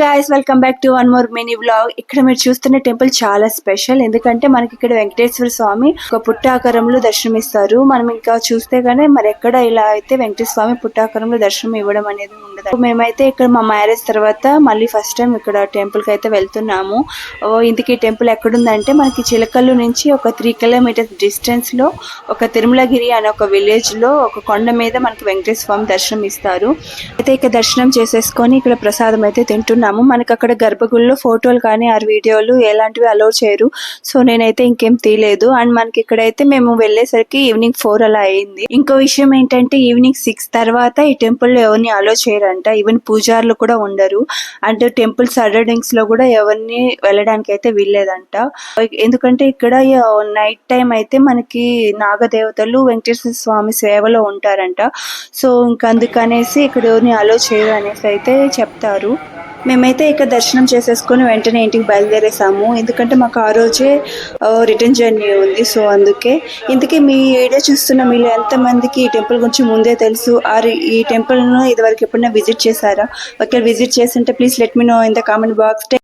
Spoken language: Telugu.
Guys welcome back to one more mini blog ఇక్కడ మీరు చూస్తున్న టెంపుల్ చాలా స్పెషల్ ఎందుకంటే మనకి ఇక్కడ వెంకటేశ్వర స్వామి ఒక పుట్టాకారంలో దర్శనమిస్తారు. మనం ఇంకా చూస్తే గానీ మరి ఎక్కడ ఇలా అయితే వెంకటేశ్వర స్వామి పుట్టాకారంలో దర్శనం ఇవ్వడం అనేది ఉండదు. మేమైతే ఇక్కడ మా మ్యారేజ్ తర్వాత మళ్ళీ ఫస్ట్ టైం ఇక్కడ టెంపుల్కి అయితే వెళ్తున్నాము. ఇందుకే టెంపుల్ ఎక్కడుందంటే మనకి చిలకల్లు నుంచి ఒక త్రీ కిలోమీటర్స్ డిస్టెన్స్లో ఒక తిరుమలగిరి అనే ఒక విలేజ్లో ఒక కొండ మీద మనకి వెంకటేశ్వర స్వామి దర్శనం ఇస్తారు అయితే ఇక్కడ దర్శనం చేసేసుకొని ఇక్కడ ప్రసాదం అయితే చేస్తున్నాము మనకి అక్కడ గర్భగుడిలో ఫోటోలు కానీ ఆ వీడియోలు ఎలాంటివి అలో చేయరు. సో నేనైతే ఇంకేం తీయలేదు. అండ్ మనకి ఇక్కడైతే మేము వెళ్ళేసరికి ఈవినింగ్ ఫోర్ అలా అయింది. ఇంకో విషయం ఏంటంటే ఈవినింగ్ సిక్స్ తర్వాత ఈ టెంపుల్లో ఎవరిని అలో చేయరంట. ఈవెన్ పూజారులు కూడా ఉండరు. అంటే టెంపుల్ సరౌండింగ్స్లో కూడా ఎవరిని వెళ్ళడానికి అయితే వీల్లేదంట. ఎందుకంటే ఇక్కడ నైట్ టైం అయితే మనకి నాగదేవతలు వెంకటేశ్వర స్వామి సేవలో ఉంటారంట. సో ఇంకా అందుకనేసి ఇక్కడ ఎవరిని అలో చేయరు అనేసి అయితే చెప్తారు. మేమైతే ఇక్కడ దర్శనం చేసేసుకొని వెంటనే ఇంటికి బయలుదేరేసాము. ఎందుకంటే మాకు ఆ రోజే రిటర్న్ జర్నీ ఉంది. సో అందుకే ఇంతకీ మీ వీడియో చూస్తున్న మీరు ఎంతమందికి ఈ టెంపుల్ గురించి ముందే తెలుసు? ఆర్ ఈ టెంపుల్ను ఇదివరకు ఎప్పుడైనా విజిట్ చేశారా? ఒకవేళ విజిట్ చేస్తుంటే please let me know in the comment box.